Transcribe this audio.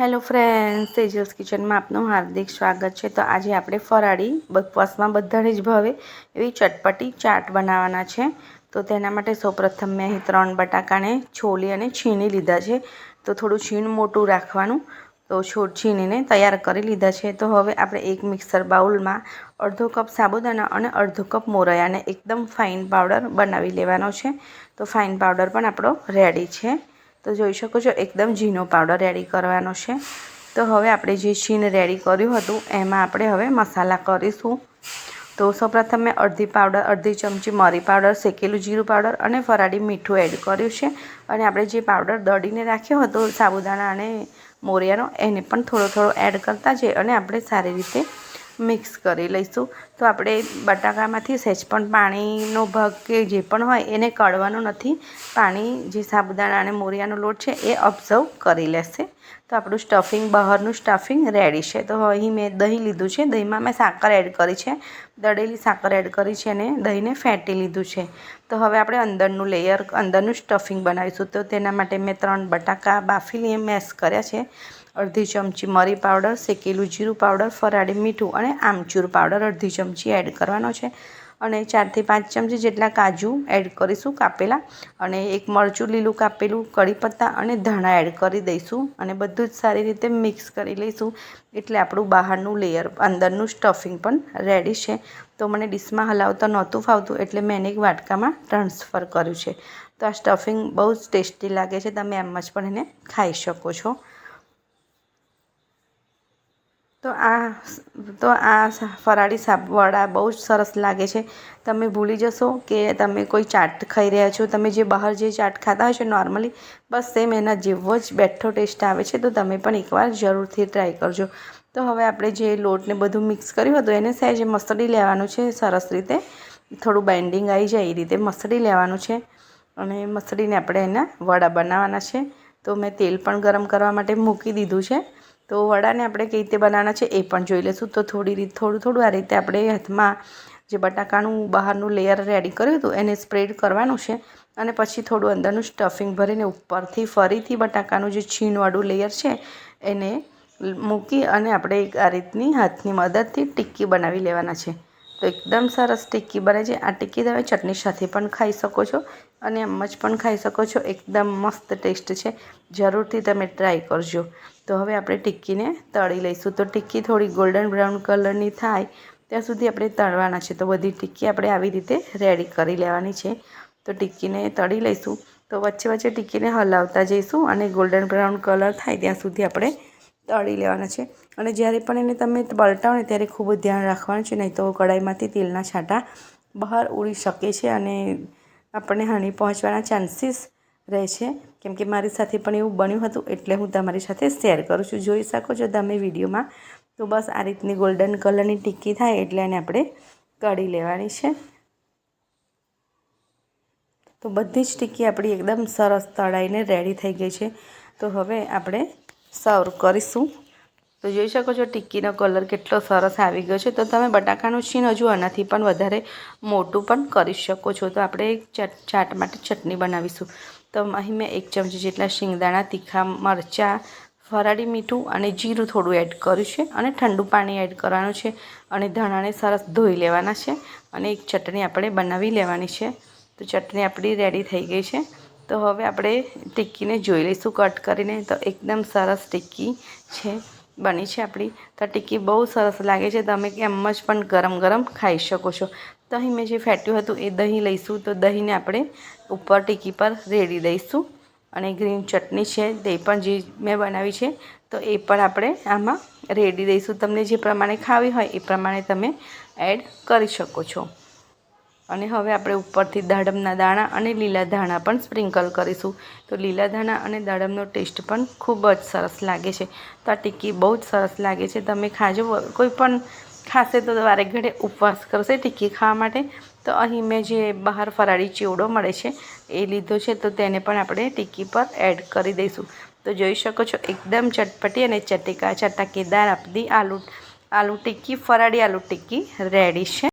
Hello friends Tejas કિચનમાં આપનું હાર્દિક સ્વાગત છે. તો આજે આપણે ફરાળી બકવાસમાં બધાને જ ભાવે એવી ચટપટી ચાટ બનાવવાના છે. તો તેના માટે સૌપ્રથમ મેં અહીં ત્રણ બટાકાને છોલી અને છીણી લીધા છે. તો થોડું છીણ મોટું રાખવાનું. તો છોડ છીણીને તૈયાર કરી લીધા છે. તો હવે આપણે એક મિક્સર બાઉલમાં અડધો કપ સાબુદાણા અને અડધો કપ મોરૈયાને એકદમ ફાઇન પાવડર બનાવી લેવાનો છે. તો ફાઇન પાવડર પણ આપણો રેડી છે. તો જોઈ શકો છો, એકદમ ઝીનો પાવડર રેડી કરવાનો છે. તો હવે આપણે જે છીન રેડી કર્યું હતું, એમાં આપણે હવે મસાલા કરીશું. તો સૌપ્રથમ મેં અડધી પાવડર અડધી ચમચી મરી પાવડર શેકેલું જીરું પાવડર અને ફરાળી મીઠું એડ કર્યું છે. અને આપણે જે પાવડર દળીને રાખ્યો હતો, સાબુદાણા અને મોરિયાનો, એને પણ થોડો થોડો એડ કરતા જઈએ અને આપણે સારી રીતે મિક્સ કરી લઈશું. તો આપણે બટાકામાંથી સહેજ પણ પાણીનો ભાગ કે જે પણ હોય એને કાઢવાનો નથી. પાણી જે સાબુદાણા અને મોરિયાનો લોટ છે એ ઓબ્ઝર્વ કરી લેશે. તો આપણું સ્ટફિંગ, બહારનું સ્ટફિંગ રેડી છે. તો અહીં મેં દહીં લીધું છે. દહીંમાં મેં સાકર એડ કરી છે. દળેલી સાકર એડ કરી છે અને દહીંને ફેંટી લીધું છે. તો હવે આપણે અંદરનું લેયર અંદરનું સ્ટફિંગ બનાવીશું. તો તેના માટે મેં ત્રણ બટાકા બાફીને મેશ કર્યા છે. અડધી ચમચી મરી પાવડર શેકેલું જીરું પાવડર ફરાળી મીઠું અને આમચૂર પાવડર અડધી ચમચી એડ કરવાનો છે. અને ચારથી પાંચ ચમચી જેટલા કાજુ એડ કરીશું કાપેલા. અને એક મરચું લીલું કાપેલું કઢીપત્તા અને ધાણા એડ કરી દઈશું. અને બધું જ સારી રીતે મિક્સ કરી લઈશું. એટલે આપણું બહારનું લેયર અંદરનું સ્ટફિંગ પણ રેડી છે. તો મને ડીશમાં હલાવતા નહોતું ફાવતું, એટલે મેં એને એક વાટકામાં ટ્રાન્સફર કર્યું છે. તો આ સ્ટફિંગ બહુ જ ટેસ્ટી લાગે છે. તમે એમ જ પણ એને ખાઈ શકો છો. તો આ તો આ ફરાળી વડા બહુ જ સરસ લાગે છે. તમે ભૂલી જશો કે તમે કોઈ ચાટ ખાઈ રહ્યા છો. તમે જે બહાર જે ચાટ ખાતા હોય છે નોર્મલી, બસ સેમ એના જેવો જ બેઠો ટેસ્ટ આવે છે. તો તમે પણ એકવાર જરૂરથી ટ્રાય કરજો. તો હવે આપણે જે લોટને બધું મિક્સ કર્યું હતું, એને સહેજ મસળી લેવાનું છે સરસ રીતે. થોડું બાઇન્ડિંગ આવી જાય એ રીતે મસળી લેવાનું છે. અને મસળીને આપણે એના વડા બનાવવાના છે. તો મેં તેલ પણ ગરમ કરવા માટે મૂકી દીધું છે. તો વડાને આપણે કઈ રીતે બનાવવાના છે એ પણ જોઈ લઈશું. તો થોડી રીત, થોડું થોડું આ રીતે આપણે હાથમાં જે બટાકાનું બહારનું લેયર રેડી કર્યું હતું એને સ્પ્રેડ કરવાનું છે અને પછી થોડું અંદરનું સ્ટફિંગ ભરીને ઉપરથી ફરીથી બટાકાનું જે છીણવાળું લેયર છે એને મૂકી અને આપણે આ રીતની હાથની મદદથી ટિક્કી બનાવી લેવાના છે. તો એકદમ સરસ ટિક્કી બને છે. આ ટિક્કી તમે ચટણી સાથે પણ ખાઈ શકો છો અને એમ જ પણ ખાઈ શકો છો. એકદમ મસ્ત ટેસ્ટ છે. જરૂરથી તમે ટ્રાય કરજો. તો હવે આપણે ટિક્કીને તળી લઈશું. તો ટિક્કી થોડી ગોલ્ડન બ્રાઉન કલરની થાય, ત્યાં સુધી આપણે તળવાના છે. તો બધી ટિક્કી આપણે આવી રીતે રેડી કરી લેવાની છે. તો ટિક્કીને તળી લઈશું. તો વચ્ચે વચ્ચે ટિક્કીને હલાવતા જઈશું અને ગોલ્ડન બ્રાઉન કલર થાય ત્યાં સુધી આપણે તળી લેવાના છે. અને જ્યારે પણ એને તમે પલટાવો ને ત્યારે ખૂબ જ ધ્યાન રાખવાનું છે, નહીં તો કઢાઈમાંથી તેલના છાંટા બહાર ઉડી શકે છે અને આપણને હાની પહોંચવાના ચાન્સીસ રહે છે. કેમ કે મારી સાથે પણ એવું બન્યું હતું, એટલે હું તમારી સાથે શેર કરું છું. જોઈ શકો છો તમે વિડીયોમાં. તો બસ આ રીતની ગોલ્ડન કલરની ટિક્કી થાય એટલે એને આપણે કાઢી લેવાની છે. તો બધી જ ટિક્કી આપણી એકદમ સરસ તળાઈને રેડી થઈ ગઈ છે. તો હવે આપણે સર્વ કરીશું. તો જોઈ શકો છો ટિક્કીનો કલર કેટલો સરસ આવી ગયો છે. તો તમે બટાકાનું છીણ હજુ આનાથી પણ વધારે મોટું પણ કરી શકો છો. તો આપણે ચાટ માટે ચટણી બનાવીશું. તો અહીં મેં એક ચમચી જેટલા શિંગદાણા, તીખા મરચાં, ફરાળી મીઠું અને જીરું થોડું એડ કર્યું છે અને ઠંડુ પાણી એડ કરવાનું છે અને ધાણાને સરસ ધોઈ લેવાના છે અને એક ચટણી આપણે બનાવી લેવાની છે. તો ચટણી આપણી રેડી થઈ ગઈ છે. તો હવે આપણે ટિક્કીને જોઈ લઈશું, કટ કરીને. તો એકદમ સરસ ટિક્કી છે. બની છે આપણી. તો ટિક્કી બહુ સરસ લાગે છે. તમે એમ જ પણ ગરમ ગરમ ખાઈ શકો છો. તો અહીં મેં જે ફેટ્યું હતું એ દહીં લઈશું. તો દહીંને આપણે ઉપર ટીકી પર રેડી દઈશું. અને ગ્રીન ચટણી છે તે પણ જે મેં બનાવી છે, તો એ પણ આપણે આમાં રેડી દઈશું. તમને જે પ્રમાણે ખાવી હોય એ પ્રમાણે તમે એડ કરી શકો છો. અને હવે આપણે ઉપરથી દાડમના દાણા અને લીલા ધાણા પણ સ્પ્રિંકલ કરીશું. તો લીલા ધાણા અને દાડમનો ટેસ્ટ પણ ખૂબ જ સરસ લાગે છે. તો આ ટિક્કી બહુ જ સરસ લાગે છે. તમે ખાજો. કોઈ પણ ખાશે તો વારે ઘડે ઉપવાસ કરશે ટિક્કી ખાવા માટે. તો અહીં મેં જે બહાર ફરાળી ચેવડો મળે છે, એ લીધો છે. તો તેને પણ આપણે ટિક્કી પર એડ કરી દઈશું. તો જોઈ શકો છો, એકદમ ચટપટી અને ચટેકા ચટાકેદાર આપદી આલુ આલુ ટિક્કી ફરાળી આલુ ટિક્કી રેડી છે.